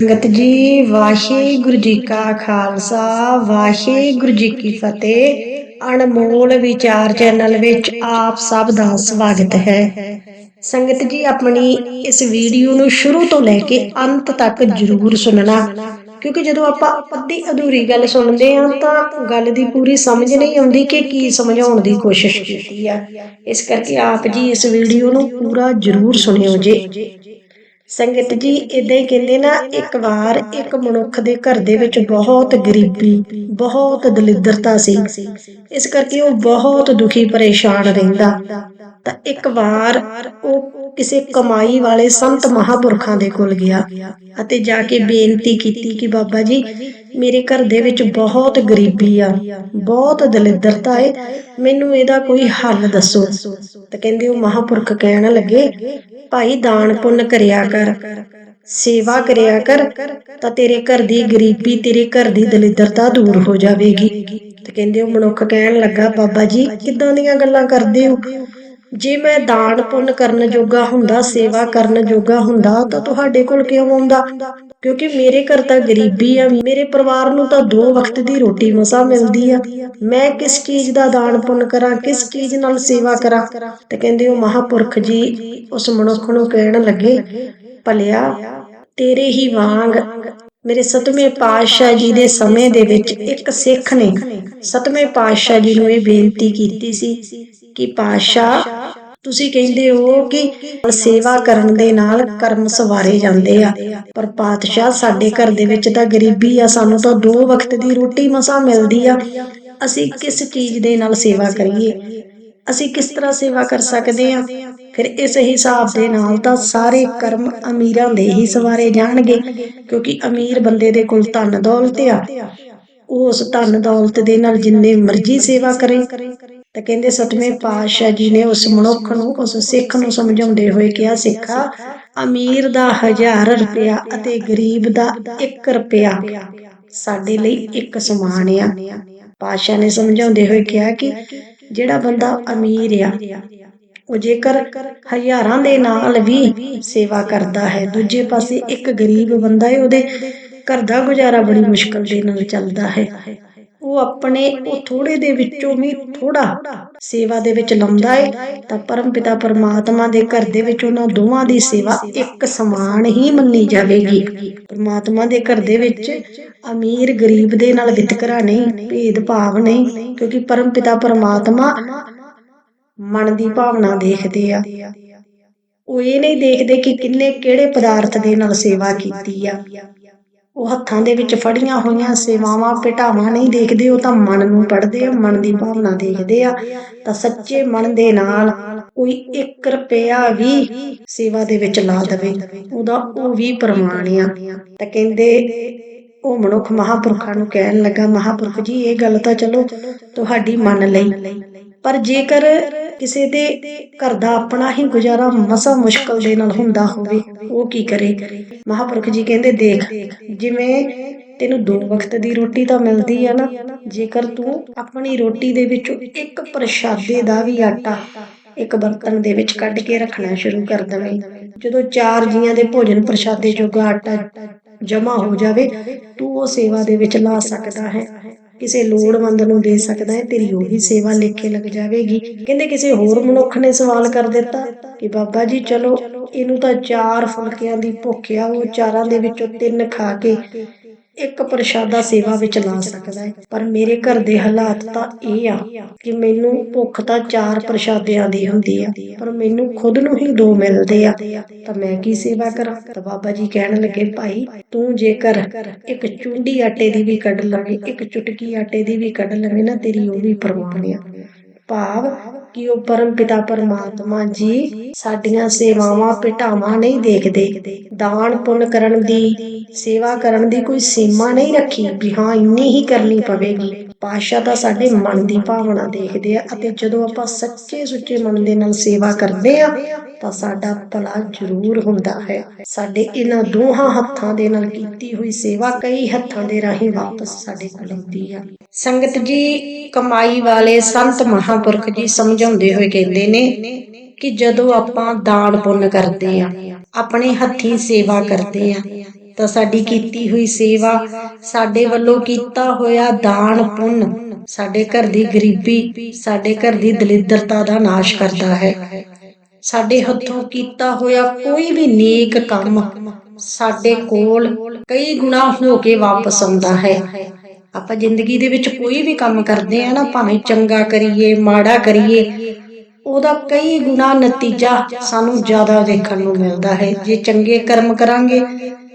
ਸੰਗਤ ਜੀ ਵਾਹਿਗੁਰੂ ਜੀ ਕਾ ਖਾਲਸਾ ਵਾਹਿਗੁਰੂ ਜੀ ਕੀ ਫਤਿਹ। ਅਨਮੋਲ ਵਿਚਾਰ ਚੈਨਲ ਵਿੱਚ ਆਪ ਸਭ ਦਾ ਸਵਾਗਤ ਹੈ। ਸੰਗਤ ਜੀ ਆਪਣੀ ਇਸ ਵੀਡੀਓ ਨੂੰ ਸ਼ੁਰੂ ਤੋਂ ਲੈ ਕੇ ਅੰਤ ਤੱਕ ਜਰੂਰ ਸੁਣਨਾ। ਕਿਉਂਕਿ ਜਦੋਂ ਆਪਾਂ ਅੱਧੀ ਅਧੂਰੀ ਗੱਲ ਸੁਣਦੇ ਹਾਂ ਤਾਂ ਗੱਲ ਦੀ ਪੂਰੀ ਸਮਝ ਨਹੀਂ ਆਉਂਦੀ ਕਿ ਕੀ ਸਮਝਾਉਣ ਦੀ ਕੋਸ਼ਿਸ਼ ਕੀਤੀ ਆ। ਇਸ ਕਰਕੇ ਆਪ ਜੀ ਇਸ ਵੀਡੀਓ ਨੂੰ ਪੂਰਾ ਜਰੂਰ ਸੁਣਿਓ ਜੇ। ਸੰਗਤ ਜੀ ਇਦਾਂ ਹੀ ਕਹਿੰਦੇ ਨਾ ਇੱਕ ਵਾਰ ਇੱਕ ਮਨੁੱਖ ਦੇ ਘਰ ਦੇ ਵਿੱਚ ਬਹੁਤ ਗਰੀਬੀ, ਬਹੁਤ ਦਲਿੱਦਰਤਾ ਸੀ। ਇਸ ਕਰਕੇ ਉਹ ਬਹੁਤ ਦੁਖੀ, ਪਰੇਸ਼ਾਨ ਰਹਿੰਦਾ। ਤਾਂ ਇੱਕ ਵਾਰ ਉਹ ਕਿਸੇ ਕਮਾਈ ਵਾਲੇ ਸੰਤ ਮਹਾਪੁਰਖਾਂ ਦੇ ਕੋਲ ਗਿਆ ਅਤੇ ਜਾ ਕੇ ਬੇਨਤੀ ਕੀਤੀ ਕਿ ਬਾਬਾ ਜੀ, ਮੇਰੇ ਘਰ ਦੇ ਵਿੱਚ ਬਹੁਤ ਗਰੀਬੀ ਆ, ਬਹੁਤ ਦਲਿੱਦਰਤਾ ਏ, ਮੈਨੂੰ ਇਹਦਾ ਕੋਈ ਹੱਲ ਦੱਸੋ। ਤਾਂ ਕਹਿੰਦੇ ਉਹ ਮਹਾਪੁਰਖ ਕਹਿਣ ਲੱਗੇ ਭਾਈ ਦਾਨ ਪੁੰਨ ਕਰਿਆ ਕਰ, ਸੇਵਾ ਕਰਿਆ ਕਰ, ਤਾਂ ਤੇਰੇ ਘਰ ਦੀ ਗਰੀਬੀ, ਤੇਰੇ ਘਰ ਦੀ ਦਲਿੱਦਰਤਾ ਦੂਰ ਹੋ ਜਾਵੇਗੀ। ਤੇ ਕਹਿੰਦੇ ਉਹ ਮਨੁੱਖ ਕਹਿਣ ਲੱਗਾ, ਬਾਬਾ ਜੀ, ਕਿੱਦਾਂ ਦੀਆਂ ਗੱਲਾਂ ਕਰਦੇ ਹੋ? ਜੇ ਮੈਂ ਦਾਨ ਪੁੰਨ ਕਰਨ ਜੋਗਾ ਹੁੰਦਾ, ਸੇਵਾ ਕਰਨ ਜੋਗਾ ਹੁੰਦਾ, ਤਾਂ ਤੁਹਾਡੇ ਕੋਲ ਕਿਉਂ ਆਉਂਦਾ? ਕਿਉਂਕਿ ਮੇਰੇ ਘਰ ਤਾਂ ਗਰੀਬੀ ਆ, ਮੇਰੇ ਪਰਿਵਾਰ ਨੂੰ ਤਾਂ ਦੋ ਵਕਤ ਦੀ ਰੋਟੀ ਮਸਾ ਮਿਲਦੀ ਆ। ਮੈਂ ਕਿਸ ਚੀਜ਼ ਦਾ ਦਾਨ ਪੁੰਨ ਕਰਾਂ, ਕਿਸ ਚੀਜ਼ ਨਾਲ ਸੇਵਾ ਕਰਾਂ? ਤੇ ਕਹਿੰਦੇ ਉਹ ਮਹਾਪੁਰਖ ਜੀ, ਉਸ ਮਨੁੱਖ ਨੂੰ ਕਹਿਣ ਲੱਗੇ, ਭਲਿਆ, ਤੇਰੇ ਹੀ ਵਾਂਗ ਮੇਰੇ ਸਤਵੇਂ ਪਾਤਸ਼ਾਹ ਜੀ ਦੇ ਸਮੇਂ ਦੇ ਵਿੱਚ ਇੱਕ ਸਿੱਖ ਨੇ ਸਤਵੇਂ ਪਾਤਸ਼ਾਹ ਜੀ ਨੂੰ ਇਹ ਬੇਨਤੀ ਕੀਤੀ ਸੀ ਕਿ ਪਾਤਸ਼ਾਹ, ਤੁਸੀਂ ਕਹਿੰਦੇ ਹੋ ਕਿ ਸੇਵਾ ਕਰਨ ਦੇ ਨਾਲ ਕਰਮ ਸਵਾਰੇ ਜਾਂਦੇ ਆ। ਪਰ ਪਾਤਸ਼ਾਹ ਸਾਡੇ ਘਰ ਦੇ ਵਿੱਚ ਤਾਂ ਗਰੀਬੀ ਆ, ਸਾਨੂੰ ਤਾਂ ਦੋ ਵਕਤ ਦੀ ਰੋਟੀ ਮਸਾ ਮਿਲਦੀ ਆ। ਅਸੀਂ ਕਿਸ ਚੀਜ਼ ਦੇ ਨਾਲ ਸੇਵਾ ਕਰੀਏ? ਅਸੀਂ ਕਿਸ ਤਰ੍ਹਾਂ ਸੇਵਾ ਕਰ ਸਕਦੇ ਆ? ਫਿਰ ਇਸ ਹਿਸਾਬ ਦੇ ਨਾਲ ਤਾਂ ਸਾਰੇ ਕਰਮ ਅਮੀਰਾਂ ਦੇ ਹੀ ਸਵਾਰੇ ਜਾਣਗੇ, ਕਿਉਂਕਿ ਅਮੀਰ ਬੰਦੇ ਦੇ ਕੋਲ ਧਨ ਦੌਲਤ ਆ। ਉਹ ਉਸ ਧਨ ਦੌਲਤ ਦੇ ਨਾਲ ਜਿੰਨੇ ਮਰਜ਼ੀ ਸੇਵਾ ਕਰੇ। ਤਾਂ ਕਹਿੰਦੇ ਸਤਵੇਂ ਪਾਤਸ਼ਾਹ ਜੀ ਨੇ ਉਸ ਮਨੁੱਖ ਨੂੰ, ਉਸ ਸਿੱਖ ਨੂੰ ਸਮਝਾਉਂਦੇ ਹੋਏ ਕਿਹਾ, ਸਿੱਖਾ, ਅਮੀਰ ਦਾ 1000 ਰੁਪਇਆ ਅਤੇ ਗਰੀਬ ਦਾ 1 ਰੁਪਇਆ ਸਾਡੇ ਲਈ ਇੱਕ ਸਮਾਨ ਆ। ਪਾਤਸ਼ਾਹ ਨੇ ਸਮਝਾਉਂਦੇ ਹੋਏ ਕਿਹਾ ਕਿ ਜਿਹੜਾ ਬੰਦਾ ਅਮੀਰ ਆ, ਉਹ ਜੇਕਰ ਹਜ਼ਾਰਾਂ ਦੇ ਨਾਲ ਵੀ ਸੇਵਾ ਕਰਦਾ ਹੈ, ਦੂਜੇ ਪਾਸੇ ਇੱਕ ਗਰੀਬ ਬੰਦਾ ਹੈ, ਉਹਦੇ ਘਰ ਦਾ ਗੁਜ਼ਾਰਾ ਬੜੀ ਮੁਸ਼ਕਲ ਦੇ ਨਾਲ ਚੱਲਦਾ ਹੈ। ਉਹ ਆਪਣੇ ਉਹ ਥੋੜੇ ਦੇ ਵਿੱਚੋਂ ਵੀ ਥੋੜਾ ਸੇਵਾ ਦੇ ਵਿੱਚ ਲਾਉਂਦਾ ਹੈ ਤਾਂ ਪਰਮ ਪਿਤਾ ਪਰਮਾਤਮਾ ਦੇ ਘਰ ਦੇ ਵਿੱਚ ਉਹਨਾਂ ਦੋਵਾਂ ਦੀ ਸੇਵਾ ਇੱਕ ਸਮਾਨ ਹੀ ਮੰਨੀ ਜਾਵੇਗੀ। ਪਰਮਾਤਮਾ ਦੇ ਘਰ ਦੇ ਵਿੱਚ ਅਮੀਰ ਗਰੀਬ ਦੇ ਨਾਲ ਵਿਤਕਰਾ ਨਹੀਂ ਭੇਦ ਭਾਵ ਨਹੀਂ, ਕਿਉਂਕਿ ਪਰਮ ਪਿਤਾ ਪਰਮਾਤਮਾ ਮਨ ਦੀ ਭਾਵਨਾ ਦੇਖਦੇ ਆ। ਉਹ ਇਹ ਨਹੀਂ ਦੇਖਦੇ ਕਿ ਕਿੰਨੇ ਕਿਹੜੇ ਪਦਾਰਥ ਦੇ ਨਾਲ ਸੇਵਾ ਕੀਤੀ ਆ। ਉਹ ਹੱਥਾਂ ਦੇ ਵਿੱਚ ਫੜੀਆਂ ਹੋਈਆਂ ਸੇਵਾਵਾਂ ਪਟਾਵਾਂ ਨਹੀਂ ਦੇਖਦੇ, ਉਹ ਤਾਂ ਮਨ ਨੂੰ ਪੜਦੇ ਆ, ਮਨ ਦੀ ਭਾਵਨਾ ਦੇਖਦੇ ਆ। ਤਾਂ ਸੱਚੇ ਮਨ ਦੇ ਨਾਲ ਕੋਈ 1 ਰੁਪਿਆ ਵੀ ਸੇਵਾ ਦੇ ਵਿੱਚ ਲਾ ਦੇਵੇ, ਉਹਦਾ ਉਹ ਵੀ ਪ੍ਰਮਾਣ ਆ। ਤਾਂ ਕਹਿੰਦੇ ਉਹ ਮਨੁੱਖ ਮਹਾਪੁਰਖਾਂ ਨੂੰ ਕਹਿਣ ਲੱਗਾ, ਮਹਾਪੁਰਖ ਜੀ, ਇਹ ਗੱਲ ਤਾਂ ਚਲੋ ਤੁਹਾਡੀ ਮੰਨ ਲਈ। ਪਰ ਜੇਕਰ ਕਿਸੇ ਦੇ ਘਰ ਦਾ ਆਪਣਾ ਹੀ ਗੁਜ਼ਾਰਾ ਮਸਾ ਮੁਸ਼ਕਲ ਦੇ ਨਾਲ ਹੁੰਦਾ ਹੋਵੇ, ਉਹ ਕੀ ਕਰੇ? ਮਹਾਪੁਰਖ ਜੀ ਕਹਿੰਦੇ, ਦੇਖ, ਜਿਵੇਂ ਤੈਨੂੰ ਦੋ ਵਕਤ ਦੀ ਰੋਟੀ ਤਾਂ ਮਿਲਦੀ ਆ ਨਾ, ਜੇਕਰ ਤੂੰ ਆਪਣੀ ਰੋਟੀ ਦੇ ਵਿੱਚੋਂ ਇੱਕ ਪ੍ਰਸ਼ਾਦੇ ਦਾ ਵੀ ਆਟਾ, ਇੱਕ ਬਰਤਨ ਦੇ ਵਿੱਚ ਕੱਢ ਕੇ ਰੱਖਣਾ ਸ਼ੁਰੂ ਕਰ ਦਵੇਂ। ਜਦੋਂ ਚਾਰ ਜੀਆਂ ਦੇ ਭੋਜਨ ਪ੍ਰਸ਼ਾਦੇ ਜੋਗਾ ਆਟਾ ਜਮਾ ਹੋ ਜਾਵੇ, ਤੂੰ ਉਹ ਸੇਵਾ ਦੇ ਵਿੱਚ ਲਾ ਸਕਦਾ ਹੈ। ਕਿਸੇ ਲੋੜਵੰਦ ਨੂੰ ਦੇ ਸਕਦਾ ਹੈ, ਤੇਰੀ ਉਹ ਵੀ ਸੇਵਾ ਲੇਖੇ ਲੱਗ ਜਾਵੇਗੀ। ਕਹਿੰਦੇ ਕਿਸੇ ਹੋਰ ਮਨੁੱਖ ਨੇ ਸਵਾਲ ਕਰ ਦਿੱਤਾ ਕਿ ਬਾਬਾ ਜੀ, ਚਲੋ, ਇਹਨੂੰ ਤਾਂ ਚਾਰ ਫੁਲਕਿਆਂ ਦੀ ਭੁੱਖ ਆ, ਉਹ ਚਾਰਾਂ ਦੇ ਵਿੱਚੋਂ ਤਿੰਨ ਖਾ ਕੇ ਇੱਕ ਪ੍ਰਸ਼ਾਦਾ ਸੇਵਾ ਵਿੱਚ ਲਾ ਸਕਦਾ ਹੈ। ਪਰ ਮੇਰੇ ਘਰ ਦੇ ਹਾਲਾਤ ਤਾਂ ਇਹ ਆ ਕਿ ਮੈਨੂੰ ਭੁੱਖ ਤਾਂ ਚਾਰ ਪ੍ਰਸ਼ਾਦਿਆਂ ਦੀ ਹੁੰਦੀ ਆ, ਪਰ ਮੈਨੂੰ ਖੁਦ ਨੂੰ ਹੀ ਦੋ ਮਿਲਦੇ ਆ। ਤਾਂ ਮੈਂ ਕੀ ਸੇਵਾ ਕਰਾਂ? ਤਾਂ ਬਾਬਾ ਜੀ ਕਹਿਣ ਲੱਗੇ, ਭਾਈ, ਤੂੰ ਜੇਕਰ ਇੱਕ ਚੁੰਡੀ ਆਟੇ ਦੀ ਵੀ ਕੱਢ ਲਵੇਂ, ਇੱਕ ਚੁਟਕੀ ਆਟੇ ਦੀ ਵੀ ਕੱਢ ਲਵੇਂ ਨਾ, ਤੇਰੀ ਉਹ ਵੀ ਪ੍ਰਵਾਨ ਆ। ਭਾਵ ਕਿ ਉਹ ਪਰਮ ਪਿਤਾ ਪਰਮਾਤਮਾ ਜੀ ਸਾਡੀਆਂ ਸੇਵਾਵਾਂ ਪਿਟਾਵਾਂ ਨਹੀਂ ਦੇਖਦੇ। ਦਾਨ ਪੁੰਨ ਕਰਨ ਦੀ, ਸੇਵਾ ਕਰਨ ਦੀ ਕੋਈ ਸੀਮਾ ਨਹੀਂ ਰੱਖੀ ਵੀ ਹਾਂ, ਇੰਨੀ ਹੀ ਕਰਨੀ ਪਵੇਗੀ। ਪਾਸ਼ਾ ਤਾਂ ਸਾਡੇ ਮਨ ਦੀ ਭਾਵਨਾ ਦੇਖਦੇ ਆ ਅਤੇ ਜਦੋਂ ਆਪਾਂ ਸੱਚੇ ਸੁੱਚੇ ਮਨ ਦੇ ਨਾਲ ਸੇਵਾ ਕਰਦੇ ਆ, ਤਾਂ ਸਾਡਾ ਭਲਾ ਜ਼ਰੂਰ ਹੁੰਦਾ ਹੈ। ਸਾਡੇ ਇਹਨਾਂ ਦੋਹਾਂ ਹੱਥਾਂ ਦੇ ਨਾਲ ਕੀਤੀ ਹੋਈ ਸੇਵਾ ਕਈ ਹੱਥਾਂ ਦੇ ਰਾਹੀਂ ਵਾਪਸ ਸਾਡੇ ਕੋਲ ਆਉਂਦੀ ਆ। ਸੰਗਤ ਜੀ, ਕਮਾਈ ਵਾਲੇ ਸੰਤ ਮਹਾਪੁਰਖ ਜੀ ਸਮਝਾਉਂਦੇ ਹੋਏ ਕਹਿੰਦੇ ਨੇ ਕਿ ਜਦੋਂ ਆਪਾਂ ਦਾਨ ਪੁੰਨ ਕਰਦੇ ਆ, ਆਪਣੇ ਹੱਥੀਂ ਸੇਵਾ ਕਰਦੇ ਆ ਤਾਂ ਸਾਡੀ ਕੀਤੀ ਹੋਈ ਸੇਵਾ ਸਾਡੇ ਵੱਲੋਂ ਕੀਤਾ ਹੋਇਆ ਦਾਨ ਪੁੰਨ ਸਾਡੇ ਘਰ ਦੀ ਗਰੀਬੀ, ਸਾਡੇ ਘਰ ਦੀ ਦਲਿੱਦਰਤਾ ਦਾ ਨਾਸ਼ ਕਰਦਾ ਹੈ। ਸਾਡੇ ਹੱਥੋਂ ਕੀਤਾ ਹੋਇਆ ਕੋਈ ਵੀ ਨੇਕ ਕੰਮ ਸਾਡੇ ਕੋਲ ਕਈ ਗੁਣਾ ਹੋ ਕੇ ਵਾਪਸ ਆਉਂਦਾ ਹੈ। ਆਪਾਂ ਜ਼ਿੰਦਗੀ ਦੇ ਵਿੱਚ ਕੋਈ ਵੀ ਕੰਮ ਕਰਦੇ ਆ ਨਾ, ਭਾਵੇਂ ਚੰਗਾ ਕਰੀਏ, ਮਾੜਾ ਕਰੀਏ, ਉਹਦਾ ਕਈ ਗੁਣਾ ਨਤੀਜਾ ਸਾਨੂੰ ਜ਼ਿਆਦਾ ਦੇਖਣ ਨੂੰ ਮਿਲਦਾ ਹੈ। ਜੇ ਚੰਗੇ ਕਰਮ ਕਰਾਂਗੇ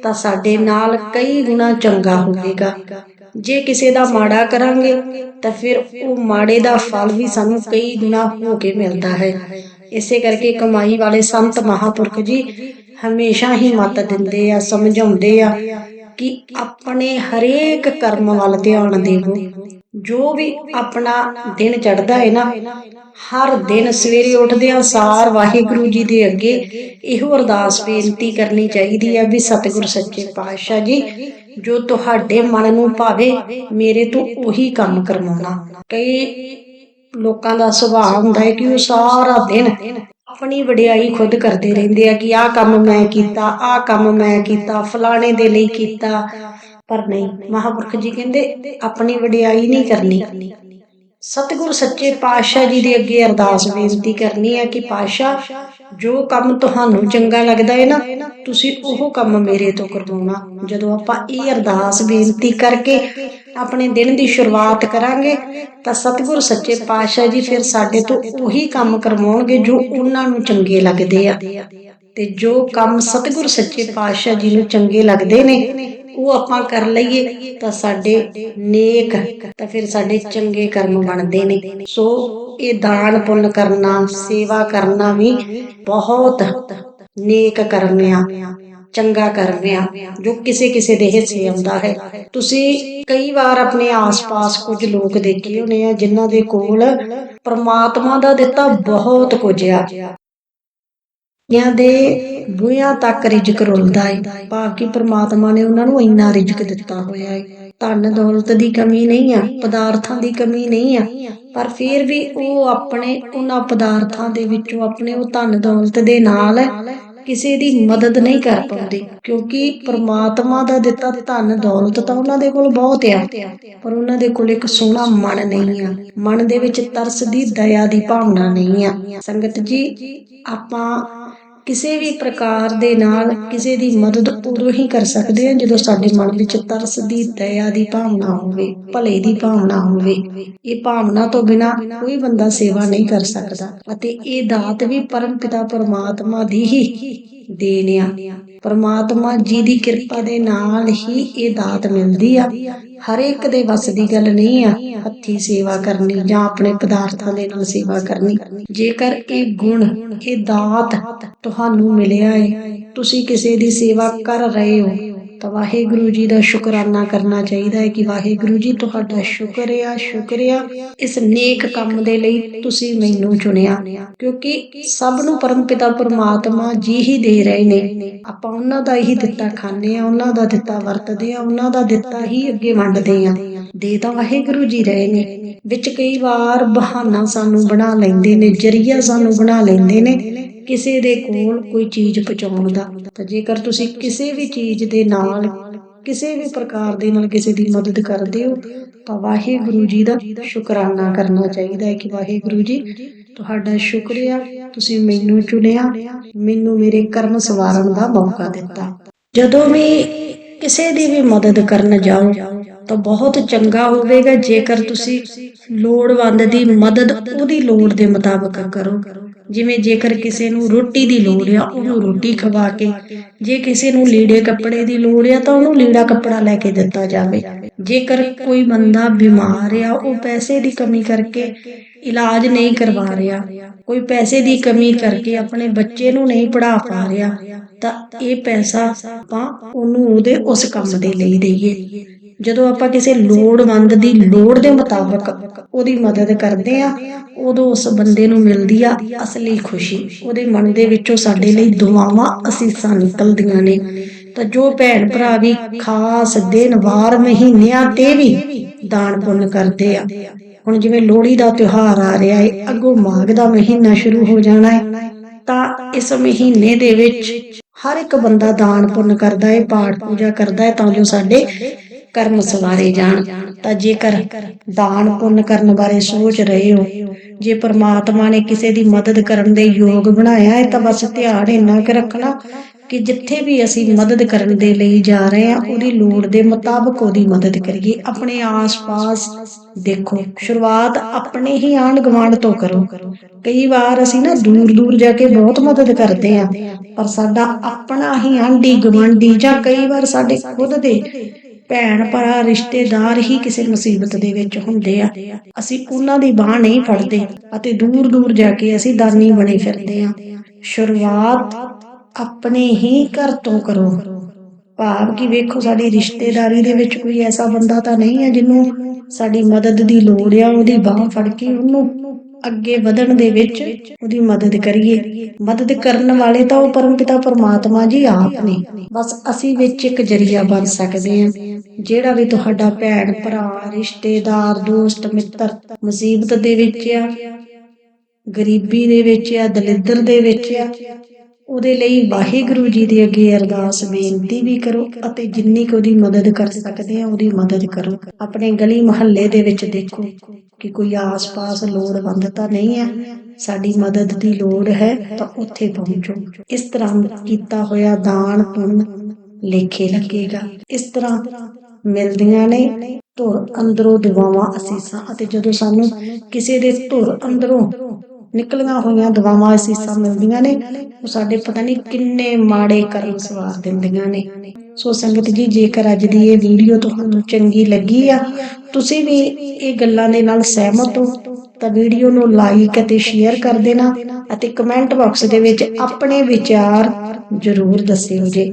ਤਾਂ ਸਾਡੇ ਨਾਲ ਕਈ ਗੁਣਾ ਚੰਗਾ ਹੋਵੇਗਾ। ਜੇ ਕਿਸੇ ਦਾ ਮਾੜਾ ਕਰਾਂਗੇ, ਤਾਂ ਫਿਰ ਉਹ ਮਾੜੇ ਦਾ ਫਲ ਵੀ ਸਾਨੂੰ ਕਈ ਗੁਣਾ ਹੋ ਕੇ ਮਿਲਦਾ ਹੈ। ਇਸੇ ਕਰਕੇ ਕਮਾਈ ਵਾਲੇ ਸੰਤ ਮਹਾਪੁਰਖ ਜੀ ਹਮੇਸ਼ਾ ਹੀ ਮਤ ਦਿੰਦੇ ਆ, ਸਮਝਾਉਂਦੇ ਆ ਕਿ ਆਪਣੇ ਹਰੇਕ ਕਰਮ ਵੱਲ ਧਿਆਨ ਦੇਵੋ। ਜੋ ਵੀ ਆਪਣਾ ਦਿਨ ਚੜਦਾ ਹੈ ਨਾ, ਹਰ ਦਿਨ ਸਵੇਰੇ ਉੱਠਦੇ ਆ ਵਾਹਿਗੁਰੂ ਜੀ ਦੇ ਅੱਗੇ ਇਹੋ ਅਰਦਾਸ ਬੇਨਤੀ ਕਰਨੀ ਚਾਹੀਦੀ ਹੈ ਵੀ ਸਤਿਗੁਰ ਸੱਚੇ ਪਾਤਸ਼ਾਹ ਜੀ, ਜੋ ਤੁਹਾਡੇ ਮਨ ਨੂੰ ਭਾਵੇ, ਮੇਰੇ ਤੋਂ ਉਹੀ ਕੰਮ ਕਰਵਾਉਣਾ। ਕਈ ਲੋਕਾਂ ਦਾ ਸੁਭਾਅ ਹੁੰਦਾ ਹੈ ਕਿ ਉਹ ਸਾਰਾ ਦਿਨ ਆਪਣੀ ਵਡਿਆਈ ਖੁਦ ਕਰਦੇ ਰਹਿੰਦੇ ਆ ਕਿ ਆਹ ਕੰਮ ਮੈਂ ਕੀਤਾ, ਆਹ ਕੰਮ ਮੈਂ ਕੀਤਾ, ਫਲਾਣੇ ਦੇ ਲਈ ਕੀਤਾ ਪਰ ਨਹੀਂ, ਮਹਾਪੁਰਖ ਜੀ ਕਹਿੰਦੇ ਆਪਣੀ ਵਡਿਆਈ ਨਹੀਂ ਕਰਨੀ। ਸਤਿਗੁਰ ਸੱਚੇ ਪਾਤਸ਼ਾਹ ਜੀ ਦੇ ਅੱਗੇ ਅਰਦਾਸ ਬੇਨਤੀ ਕਰਨੀ ਹੈ ਕਿ ਪਾਤਸ਼ਾਹ, ਜੋ ਕੰਮ ਤੁਹਾਨੂੰ ਚੰਗਾ ਲੱਗਦਾ ਹੈ ਨਾ, ਤੁਸੀਂ ਉਹ ਕੰਮ ਮੇਰੇ ਤੋਂ ਕਰਵਾਉਣਾ। ਜਦੋਂ ਆਪਾਂ ਇਹ ਅਰਦਾਸ ਬੇਨਤੀ ਕਰਕੇ ਆਪਣੇ ਦਿਨ ਦੀ ਸ਼ੁਰੂਆਤ ਕਰਾਂਗੇ, ਤਾਂ ਸਤਿਗੁਰ ਸੱਚੇ ਪਾਤਸ਼ਾਹ ਜੀ ਫਿਰ ਸਾਡੇ ਤੋਂ ਉਹੀ ਕੰਮ ਕਰਵਾਉਣਗੇ ਜੋ ਉਹਨਾਂ ਨੂੰ ਚੰਗੇ ਲੱਗਦੇ ਆ। ਤੇ ਜੋ ਕੰਮ ਸਤਿਗੁਰ ਸੱਚੇ ਪਾਤਸ਼ਾਹ ਜੀ ਨੂੰ ਚੰਗੇ ਲੱਗਦੇ ਨੇ ਉਹ ਆਪਾਂ ਕਰ ਲਈਏ ਤਾਂ ਸਾਡੇ ਨੇਕ, ਤਾਂ ਫਿਰ ਸਾਡੇ ਚੰਗੇ ਕਰਮ ਬਣਦੇ ਨੇ। ਸੋ ਇਹ ਦਾਨ ਪੁੰਨ ਕਰਨਾ, ਸੇਵਾ ਕਰਨਾ ਵੀ ਬਹੁਤ ਨੇਕ ਕਰਮ ਆ ਚੰਗਾ ਕਰਮ ਆ ਜੋ ਕਿਸੇ ਕਿਸੇ ਦੇ ਹਿੱਸੇ ਆਉਂਦਾ ਹੈ। ਤੁਸੀਂ ਕਈ ਵਾਰ ਆਪਣੇ ਆਸ-ਪਾਸ ਕੁਝ ਲੋਕ ਦੇਖੇ ਹੋਣੇ ਆ, ਜਿਨ੍ਹਾਂ ਦੇ ਕੋਲ ਪਰਮਾਤਮਾ ਦਾ ਦਿੱਤਾ ਬਹੁਤ ਕੁਝ ਆ। ਜਾਂ ਦੇ ਬੁਇਆਂ ਤੱਕ ਰਿਜਕ ਰੁਲਦਾ ਹੈ ਭਾਵ ਕਿ ਪ੍ਰਮਾਤਮਾ ਨੇ ਉਹਨਾਂ ਨੂੰ ਇੰਨਾ ਰਿਜਕ ਦਿੱਤਾ ਹੋਇਆ ਹੈ ਧਨ ਦੌਲਤ ਦੀ ਕਮੀ ਨਹੀਂ ਆ, ਪਦਾਰਥਾਂ ਦੀ ਕਮੀ ਨਹੀਂ ਆ, ਪਰ ਫਿਰ ਵੀ ਉਹ ਆਪਣੇ ਉਹਨਾਂ ਪਦਾਰਥਾਂ ਦੇ ਵਿੱਚੋਂ ਆਪਣੇ ਉਹ ਧਨ ਦੌਲਤ ਦੇ ਨਾਲ ਕਿਸੇ ਦੀ ਮਦਦ ਨਹੀਂ ਕਰ ਪਾਉਂਦੇ। ਕਿਉਂਕਿ ਪ੍ਰਮਾਤਮਾ ਦਾ ਦਿੱਤਾ ਧਨ ਦੌਲਤ ਤਾਂ ਉਹਨਾਂ ਦੇ ਕੋਲ ਬਹੁਤ ਆ, ਪਰ ਉਹਨਾਂ ਦੇ ਕੋਲ ਇੱਕ ਸੋਹਣਾ ਮਨ ਨਹੀਂ ਆ। ਮਨ ਦੇ ਵਿੱਚ ਤਰਸ ਦੀ ਦਇਆ ਦੀ ਭਾਵਨਾ ਨਹੀਂ ਆ। ਸੰਗਤ ਜੀ, ਆਪਾਂ ਕਿਸੇ ਵੀ ਪ੍ਰਕਾਰ ਦੇ ਨਾਲ ਕਿਸੇ ਦੀ ਮਦਦ ਉਦੋਂ ਹੀ ਕਰ ਸਕਦੇ ਹਾਂ ਜਦੋਂ ਸਾਡੇ ਮਨ ਵਿੱਚ ਤਰਸ ਦੀ ਦਇਆ ਦੀ ਭਾਵਨਾ ਹੋਵੇ, ਭਲੇ ਦੀ ਭਾਵਨਾ ਹੋਵੇ। ਇਹ ਭਾਵਨਾ ਤੋਂ ਬਿਨਾ ਕੋਈ ਬੰਦਾ ਸੇਵਾ ਨਹੀਂ ਕਰ ਸਕਦਾ ਅਤੇ ਇਹ ਦਾਤ ਵੀ ਪਰਮ ਪਿਤਾ ਪਰਮਾਤਮਾ ਦੀ ਹੀ ਦੇਣ ਆ। ਪਰਮਾਤਮਾ ਜੀ ਦੀ ਕਿਰਪਾ ਦੇ ਨਾਲ ਹੀ ਇਹ ਦਾਤ ਮਿਲਦੀ ਆ। ਹਰ ਇੱਕ ਦੇ ਵੱਸ ਦੀ ਗੱਲ ਨਹੀਂ ਆ, ਹੱਥੀ ਸੇਵਾ ਕਰਨੀ ਜਾਂ ਆਪਣੇ ਪਦਾਰਥਾਂ ਦੇ ਨਾਲ ਸੇਵਾ ਕਰਨੀ। ਜੇਕਰ ਇਹ ਗੁਣ, ਇਹ ਦਾਤ ਤੁਹਾਨੂੰ ਮਿਲਿਆ ਹੈ ਤੁਸੀਂ ਕਿਸੇ ਦੀ ਸੇਵਾ ਕਰ ਰਹੇ ਹੋ ਤਾਂ ਵਾਹਿਗੁਰੂ ਜੀ ਦਾ ਸ਼ੁਕਰਾਨਾ ਕਰਨਾ ਚਾਹੀਦਾ ਹੈ ਕਿ ਵਾਹਿਗੁਰੂ ਜੀ ਤੁਹਾਡਾ ਸ਼ੁਕਰ ਆ ਇਸ ਨੇਕ ਕੰਮ ਦੇ ਲਈ ਤੁਸੀਂ ਮੈਨੂੰ ਚੁਣਿਆ, ਕਿਉਂਕਿ ਸਭ ਨੂੰ ਪਰਮਪਿਤਾ ਪਰਮਾਤਮਾ ਜੀ ਹੀ ਦੇ ਰਹੇ ਨੇ। ਆਪਾਂ ਉਹਨਾਂ ਦਾ ਹੀ ਦਿੱਤਾ ਖਾਂਦੇ ਆ, ਉਹਨਾਂ ਦਾ ਦਿੱਤਾ ਵਰਤਦੇ ਆ, ਉਹਨਾਂ ਦਾ ਦਿੱਤਾ ਹੀ ਅੱਗੇ ਵੰਡਦੇ ਆ। ਦੇ ਤਾਂ ਵਾਹਿਗੁਰੂ ਜੀ ਰਹੇ ਨੇ। ਵਿੱਚ ਕਈ ਵਾਰ ਬਹਾਨਾ ਸਾਨੂੰ ਬਣਾ ਲੈਂਦੇ ਨੇ, ਜਰੀਆ ਸਾਨੂੰ ਬਣਾ ਲੈਂਦੇ ਨੇ। ਕਿਸੇ ਦੇ ਕੋਲ ਕੋਈ ਚੀਜ਼ ਪਹੁੰਚਾਉਣ ਦਾ ਤਾਂ ਜੇਕਰ ਤੁਸੀਂ ਕਿਸੇ ਵੀ ਚੀਜ਼ ਦੇ ਨਾਲ ਕਿਸੇ ਵੀ ਪ੍ਰਕਾਰ ਦੇ ਨਾਲ ਕਿਸੇ ਦੀ ਮਦਦ ਕਰਦੇ ਹੋ ਤਾਂ ਵਾਹਿਗੁਰੂ ਜੀ ਦਾ ਸ਼ੁਕਰਾਨਾ ਕਰਨਾ ਚਾਹੀਦਾ ਹੈ ਕਿ ਵਾਹਿਗੁਰੂ ਜੀ ਤੁਹਾਡਾ ਸ਼ੁਕਰੀਆ ਤੁਸੀਂ ਮੈਨੂੰ ਚੁਣਿਆ ਮੈਨੂੰ ਮੇਰੇ ਕਰਮ ਸਵਾਰਨ ਦਾ ਮੌਕਾ ਦਿੱਤਾ। ਜਦੋਂ ਵੀ ਕਿਸੇ ਦੀ ਵੀ ਮਦਦ ਕਰਨ ਜਾਓ ਤਾਂ ਬਹੁਤ ਚੰਗਾ ਹੋਵੇਗਾ, ਜੇਕਰ ਤੁਸੀਂ ਲੋੜਵੰਦ ਦੀ ਮਦਦ ਉਹਦੀ ਲੋੜ ਦੇ ਮੁਤਾਬਕ ਕਰੋ। ਜਿਵੇਂ ਜੇਕਰ ਕਿਸੇ ਨੂੰ ਰੋਟੀ ਦੀ ਲੋੜ ਆ, ਉਹਨੂੰ ਰੋਟੀ ਖਵਾ ਕੇ, ਜੇ ਕਿਸੇ ਨੂੰ ਲੀੜੇ ਕੱਪੜੇ ਦੀ ਲੋੜ ਆ, ਤਾਂ ਉਹਨੂੰ ਲੀੜਾ ਕੱਪੜਾ ਲੈ ਕੇ ਦਿੱਤਾ ਜਾਵੇ। ਜੇਕਰ ਕੋਈ ਬੰਦਾ ਬਿਮਾਰ ਆ, ਉਹ ਪੈਸੇ ਦੀ ਕਮੀ ਕਰਕੇ ਇਲਾਜ ਨਹੀਂ ਕਰਵਾ ਰਿਹਾ, ਕੋਈ ਪੈਸੇ ਦੀ ਕਮੀ ਕਰਕੇ ਆਪਣੇ ਬੱਚੇ ਨੂੰ ਨਹੀਂ ਪੜ੍ਹਾ ਪਾ ਰਿਹਾ, ਤਾਂ ਇਹ ਪੈਸਾ ਆਪਾਂ ਉਹਨੂੰ ਉਹਦੇ ਉਸ ਕੰਮ ਦੇ ਲਈ ਦੇਈਏ। ਜਦੋਂ ਆਪਾਂ ਕਿਸੇ ਲੋੜਵੰਦ ਦੀ ਲੋੜ ਦੇ ਮੁਤਾਬਕ ਉਹਦੀ ਮਦਦ ਕਰਦੇ ਆ ਉਦੋਂ ਉਸ ਬੰਦੇ ਨੂੰ ਮਿਲਦੀ ਆ ਅਸਲੀ ਖੁਸ਼ੀ। ਉਹਦੇ ਮਨ ਦੇ ਵਿੱਚੋਂ ਸਾਡੇ ਲਈ ਦੁਆਵਾਂ ਅਸੀਸਾਂ ਨਿਕਲਦੀਆਂ ਨੇ। ਤਾਂ ਜੋ ਭੈਣ ਭਰਾ ਵੀ ਖਾਸ ਦਿਨ, ਵਾਰ, ਮਹੀਨਿਆਂ ਤੇ ਵੀ ਦਾਨ ਪੁੰਨ ਕਰਦੇ ਆ। ਹੁਣ ਜਿਵੇਂ ਲੋਹੜੀ ਦਾ ਤਿਉਹਾਰ ਆ ਰਿਹਾ ਏ, ਅੱਗੋਂ ਮਾਘ ਦਾ ਮਹੀਨਾ ਸ਼ੁਰੂ ਹੋ ਜਾਣਾ ਹੈ ਤਾਂ ਇਸ ਮਹੀਨੇ ਦੇ ਵਿੱਚ ਹਰ ਇੱਕ ਬੰਦਾ ਦਾਨ ਪੁੰਨ ਕਰਦਾ ਹੈ ਪਾਠ ਪੂਜਾ ਕਰਦਾ ਹੈ ਤਾਂ ਜੋ ਸਾਡੇ ਕਰਮ ਸਵਾਰੇ ਜਾਣ, ਤਾਂ ਜੇਕਰ ਦਾਨ ਪੁੰਨ ਕਰਨ ਬਾਰੇ ਸੋਚ ਰਹੇ ਹੋ, ਜੇ ਪ੍ਰਮਾਤਮਾ ਨੇ ਕਿਸੇ ਦੀ ਮਦਦ ਕਰਨ ਦੇ ਯੋਗ ਬਣਾਇਆ ਹੈ, ਤਾਂ ਬਸ ਧਿਆਨ ਇੰਨਾ ਕਿ ਰੱਖਣਾ ਕਿ ਜਿੱਥੇ ਵੀ ਅਸੀਂ ਮਦਦ ਕਰਨ ਦੇ ਲਈ ਜਾ ਰਹੇ ਹਾਂ, ਉਹਦੀ ਲੋੜ ਦੇ ਮੁਤਾਬਕ ਉਹਦੀ ਮਦਦ ਕਰੀਏ। ਆਪਣੇ ਆਸ-ਪਾਸ ਦੇਖੋ, ਸ਼ੁਰੂਆਤ ਆਪਣੇ ਹੀ ਆਂਢ ਗੁਆਂਢ ਤੋਂ ਕਰੋ। ਕਈ ਵਾਰ ਅਸੀਂ ਨਾ ਦੂਰ ਦੂਰ ਜਾ ਕੇ ਬਹੁਤ ਮਦਦ ਕਰਦੇ ਆ ਪਰ ਸਾਡਾ ਆਪਣਾ ਹੀ ਆਂਢੀ ਗੁਆਂਢੀ ਜਾਂ ਕਈ ਵਾਰ ਸਾਡੇ ਖੁਦ ਦੇ ਭੈਣ ਭਰਾ ਰਿਸ਼ਤੇਦਾਰ ਹੀ ਕਿਸੇ ਮੁਸੀਬਤ ਦੇ ਵਿੱਚ ਹੁੰਦੇ ਆ। ਅਸੀਂ ਉਹਨਾਂ ਦੀ ਬਾਹ ਨਹੀਂ ਫੜਦੇ ਅਤੇ ਦੂਰ ਦੂਰ ਜਾ ਕੇ ਅਸੀਂ ਦਾਨੀ ਬਣੇ ਫਿਰਦੇ ਆ। ਸ਼ੁਰੂਆਤ ਆਪਣੇ ਹੀ ਘਰ ਤੋਂ ਕਰੋ। ਭਾਵ ਕਿ ਵੇਖੋ, ਸਾਡੀ ਰਿਸ਼ਤੇਦਾਰੀ ਦੇ ਵਿੱਚ ਕੋਈ ਐਸਾ ਬੰਦਾ ਤਾਂ ਨਹੀਂ ਹੈ ਜਿਹਨੂੰ ਸਾਡੀ ਮਦਦ ਦੀ ਲੋੜ ਆ, ਉਹਦੀ ਬਾਹ ਫੜ ਕੇ ਉਹਨੂੰ ਅੱਗੇ ਵਧਣ ਦੇ ਵਿੱਚ ਉਹਦੀ ਮਦਦ ਕਰੀਏ। ਮਦਦ ਕਰਨ ਵਾਲੇ ਤਾਂ ਉਹ ਪਰਮਪਿਤਾ ਪਰਮਾਤਮਾ ਜੀ ਆਪ ਨੇ। ਬਸ ਅਸੀਂ ਵਿੱਚ ਇੱਕ ਜਰੀਆ ਬਣ ਸਕਦੇ ਹਾਂ, ਜਿਹੜਾ ਵੀ ਤੁਹਾਡਾ ਭੈਣ, ਭਰਾ, ਰਿਸ਼ਤੇਦਾਰ, ਦੋਸਤ, ਮਿੱਤਰ, ਮੁਸੀਬਤ ਦੇ ਵਿੱਚ ਆ, ਗਰੀਬੀ ਦੇ ਵਿੱਚ ਆ, ਦਲਿੱਦਰ ਦੇ ਵਿੱਚ ਆ ਉਹਦੇ ਲਈ ਵਾਹਿਗੁਰੂ ਜੀ ਦੇ ਅੱਗੇ ਅਰਦਾਸ ਬੇਨਤੀ ਵੀ ਕਰੋ ਅਤੇ ਜਿੰਨੀ ਕੁ ਉਹਦੀ ਮਦਦ ਕਰ ਸਕਦੇ ਆ, ਉਹਦੀ ਮਦਦ ਕਰੋ। ਆਪਣੇ ਗਲੀ ਮੁਹੱਲੇ ਦੇ ਵਿੱਚ ਦੇਖੋ ਕਿ ਕੋਈ ਆਸ-ਪਾਸ ਲੋੜਵੰਦ ਤਾਂ ਨਹੀਂ ਹੈ ਸਾਡੀ ਮਦਦ ਦੀ ਲੋੜ ਹੈ ਤਾਂ ਉੱਥੇ ਪਹੁੰਚੋ। ਇਸ ਤਰ੍ਹਾਂ ਕੀਤਾ ਹੋਇਆ ਦਾਨ ਪੁੰਨ ਲੇਖੇ ਲੱਗੇਗਾ। ਇਸ ਤਰ੍ਹਾਂ ਮਿਲਦੀਆਂ ਨੇ, ਧੁਰ ਅੰਦਰੋਂ ਦੁਆਵਾਂ ਅਸੀਸਾਂ ਅਤੇ ਜਦੋਂ ਸਾਨੂੰ ਕਿਸੇ ਦੇ ਧੁਰ ਅੰਦਰੋਂ ਨਿਕਲੀਆਂ ਹੋਈਆਂ ਦੁਆਵਾਂ ਅਸੀਸਾਂ ਮਿਲਦੀਆਂ ਨੇ। ਉਹ ਸਾਡੇ ਪਤਾ ਨਹੀਂ ਕਿੰਨੇ ਮਾੜੇ ਕਰਮ ਸਵਾਰ ਦਿੰਦੀਆਂ ਨੇ। ਸੋ ਸੰਗਤ ਜੀ, ਜੇਕਰ ਅੱਜ ਦੀ ਇਹ ਵੀਡੀਓ ਤੁਹਾਨੂੰ ਚੰਗੀ ਲੱਗੀ ਆ, ਤੁਸੀਂ ਵੀ ਇਹ ਗੱਲਾਂ ਦੇ ਨਾਲ ਸਹਿਮਤ ਹੋ, ਤਾਂ ਵੀਡੀਓ ਨੂੰ ਲਾਈਕ ਅਤੇ ਸ਼ੇਅਰ ਕਰ ਦੇਣਾ ਅਤੇ ਕਮੈਂਟ ਬਾਕਸ ਦੇ ਵਿੱਚ ਆਪਣੇ ਵਿਚਾਰ ਜ਼ਰੂਰ ਦੱਸਿਓ ਜੀ।